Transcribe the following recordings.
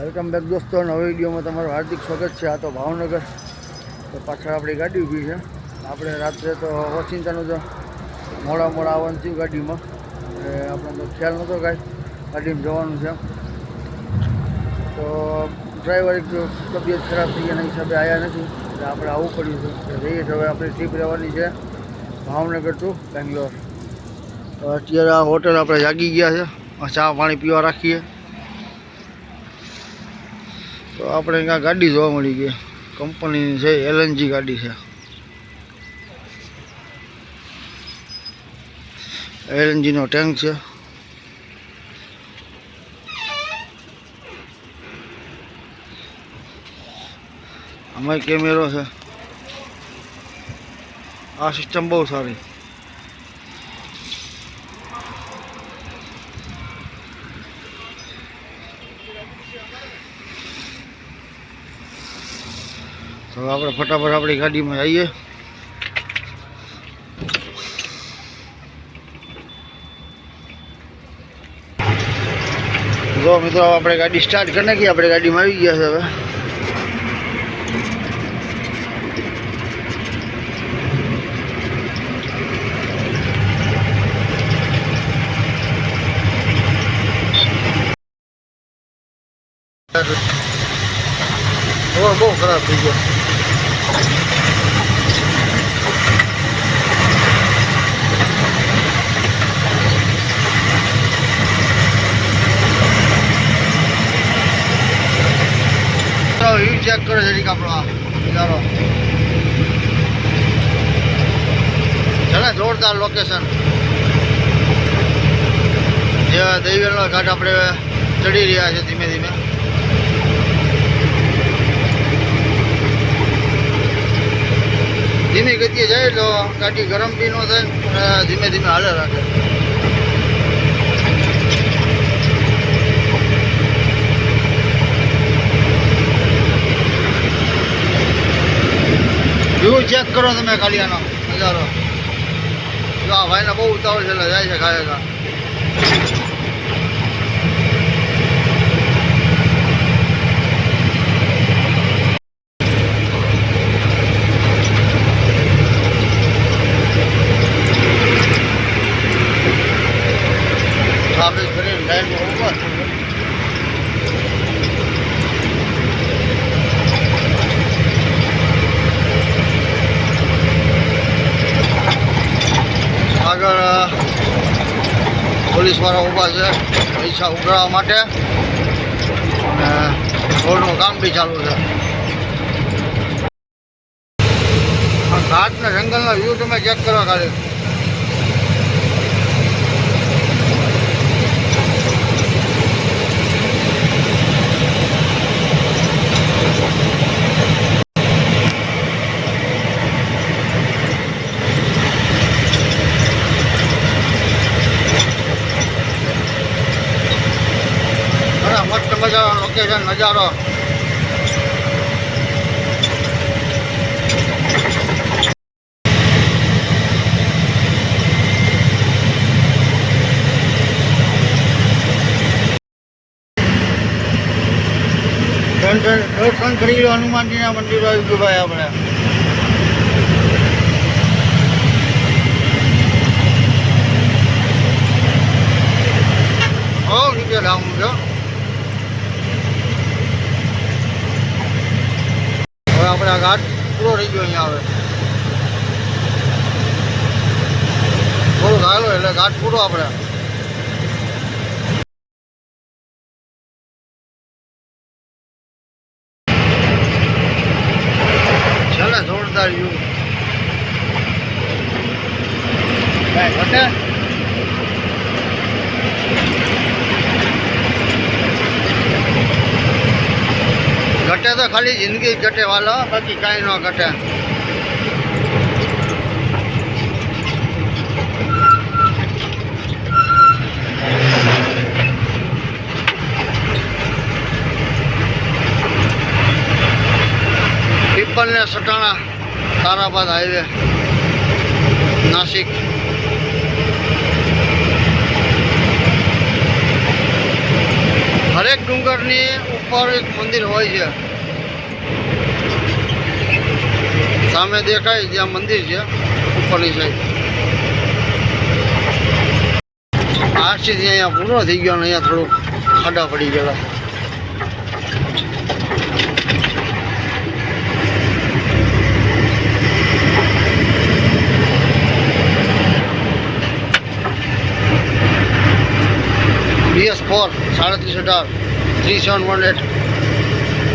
Welcome back દોસ્તો, નવા વિડીયોમાં તમારું હાર્દિક સ્વાગત છે. આ તો ભાવનગર. તો પાછળ આપણી ગાડી ઊભી છે. આપણે રાત્રે તો ઓચિંતાનું તો મોડા મોડા આવવાનું થયું ગાડીમાં. એટલે આપણે તો ખ્યાલ નહોતો કાંઈ. ગાડીમાં જવાનું છે. તો ડ્રાઈવર એક તબિયત ખરાબ થઈ એના હિસાબે આવ્યા નથી. એટલે આપણે આવવું પડ્યું છે. જઈએ છીએ હવે આપણી ટ્રીપ રહેવાની છે ભાવનગર ટુ બેંગ્લોર. અત્યારે આ હોટલ આપણે જાગી ગયા છે. ચા પાણી પીવા રાખીએ. તો આપણે ત્યાં ગાડી જોવા મળી ગઈ. કંપનીની છે એલએનજી ગાડી છે. એલએનજીનો ટેન્ક છે. આમાં કેમેરો છે. આ સિસ્ટમ બહુ સારી. તો આપણે ફટાફટ આપણી ગાડીમાં જઈએ જો મિત્રો આપણે ગાડી સ્ટાર્ટ કરી નાખી આપણે ગાડીમાં આવી ગયા છે હવે રોડ બહુ ખરાબ થઈ ગયો ચેક કરો જરીક આપણો આ નજારો છે જોરદાર લોકેશન જે દહીવેલનો ઘાટ આપણે ચડી રહ્યા છે ધીમે ધીમે. ધીમી ગતિએ જાય તો ગાડી ગરમ બી ન થાય ધીમે ધીમે હાલે રાખે. વ્યૂ ચેક કરો તમે ખાલી આનો નજારો આ ભાઈને બહુ ઉતાવળ છે જાય છે ખાયગા પોલીસવાળા ઊભા છે, પૈસા ઉઘરાવવા માટે. અને રોડનું કામ બી ચાલુ છે. ઘાટના જંગલનો વ્યૂ તમે ચેક કરો ખાલી. મજાનો લોકેશન નજારો. દર્શન કરી લો હનુમાનજીના મંદિર આવી ગયું ભાઈ આપણે. નીચે લાવું છે. હવે આપણે આ ઘાટ પૂરો થઈ ગયો અહીંયા હવે. થોડું હાલો એટલે ઘાટ પૂરો આપણે છે ને જોરદાર વ્યૂ કાંઈ ઘટે ઘટે તો ખાલી જિંદગી જ ઘટે વાલો, બાકી કાંઈ ન ઘટે. પીપલ ને સટાણા, તારાબાદ હાઈવે, નાસિક. હરેક ડુંગરની ઉપર એક મંદિર હોય છે. સામે દેખાય જ્યાં મંદિર છે ઉપરની સાઈડ આરસીથી અહીંયા પૂરો થઈ ગયો અને અહીંયા થોડુંક ખાડા પડી ગયેલા બીએસ ફોર સાડત્રીસ અઢાર three seven one eight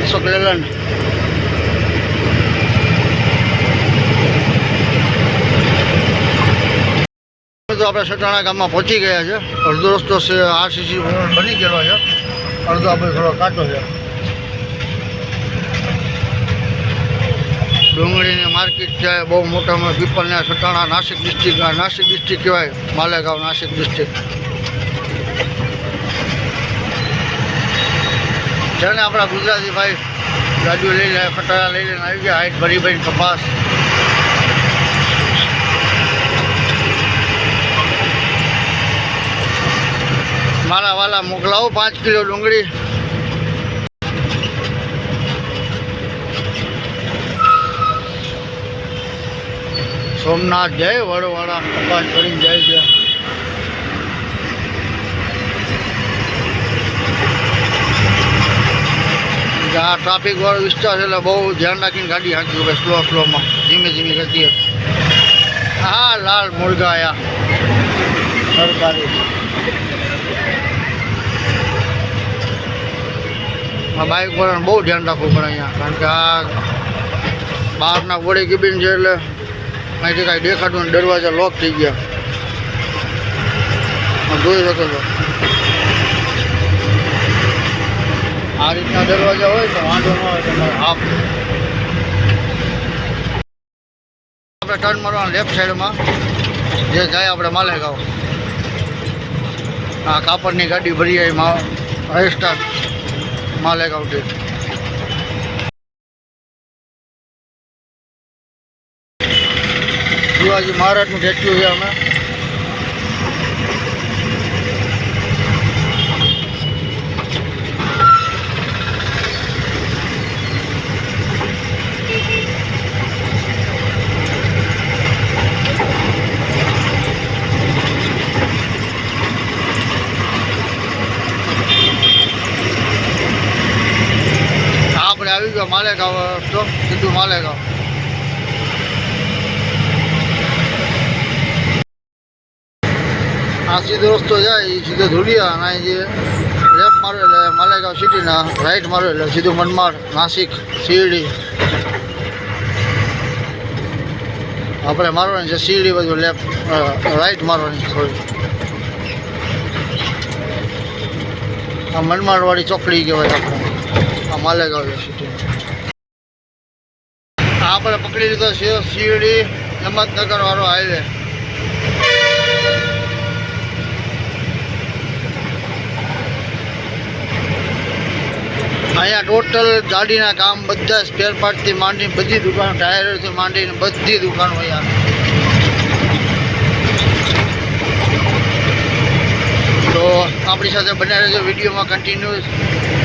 Ashok Leyland તો આપણે સટાણા ગામમાં પહોંચી ગયા છે. અડધો રસ્તો છે, આરસીસી બની ગયેલો છે. અડધો આપણે થોડો કાચો છે. ડુંગળીની માર્કેટ છે, બહુ મોટામાં પીપલના સટાણા, નાસિક ડિસ્ટ્રિક્ટ નાસિક ડિસ્ટ્રિક્ટ કહેવાય, માલેગાંવ નાસિક ડિસ્ટ્રિક્ટ છે ને આપણા ગુજરાતી ભાઈ ગાડીઓ લઈ લે લઈને આવી ગયા, હાઈટ ભરી ભરી કપાસ. મારા વાલા મોકલાવો પાંચ કિલો ડુંગળી સોમનાથ જય વડવાળા કપાસ કરીને જાય છે આ ટ્રાફિક વાળો વિસ્તાર છે એટલે બહુ ધ્યાન રાખીને ગાડી હાંકી ભાઈ સ્લો સ્લોમાં ધીમે ધીમે ગતિએ હા લાલ મુર્ગા આયા સરકારી આ બાઇક વાળાને બહુ ધ્યાન રાખવું પડે અહીંયા કારણ કે આ બહારના ગોળી કેબિન છે એટલે અહીંથી કાંઈ દેખાતું નહીં દરવાજા લોક થઈ ગયા આ જોઈ શકો છો આ રીતના દરવાજા હોય તો વાંધો ન હોય તમારે હાફ આપણે ટર્ન મારવાનું લેફ્ટ સાઈડમાં જે જાય આપણે માલેગાંવ આ કાપડની ગાડી ભરી આવી મા मालेगांव डेट शिवाजी महाराज में डेट हुआ हमें આવી ગયો માલેગાંવ તો સીધું માલેગાંવ આ સીધો રસ્તો જાય એ સીધો ધુલિયા, અને જે લેફ્ટ મારો એટલે માલેગાંવ સિટીના, રાઈટ મારો એટલે સીધું મનમાડ નાસિક, શિરડી. આપણે મારવાની છે, શિરડી બધું લેફ્ટ રાઈટ મારવાની થોડી આ મનમાડવાળી ચોકડી કહેવાય આપણે. માલેગાંવ આ આપણે પકડી લીધો છે શિરડી હિંમતનગર વાળો હાઈવે અહીંયા ટોટલ ગાડીના કામ બધા સ્પેર પાર્ટથી માંડીને બધી દુકાનો ટાયરથી માંડીને બધી દુકાનો અહીંયા તો આપણી સાથે બન્યા રહેજો વિડીયોમાં કન્ટિન્યુઅસ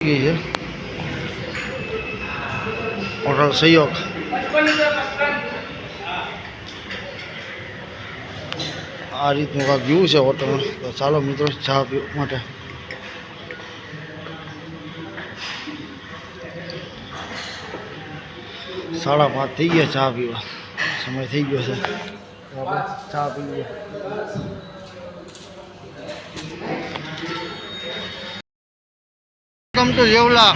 ગઈ છે હોટલ સહયોગ આ રીતનું કાંક વ્યૂ છે હોટલમાં તો ચાલો મિત્રો ચા પીવા માટે સાડા પાંચ થઈ ગયા ચા પીવા સમય થઈ ગયો છે તો આપણે ચા 就有了。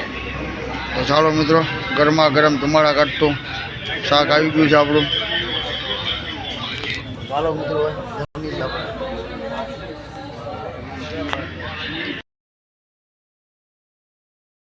તો ચાલો મિત્રો ગરમા ગરમ ધુમાડા કાઢતું. શાક આવી ગયું છે આપણું. ચાલો મિત્રો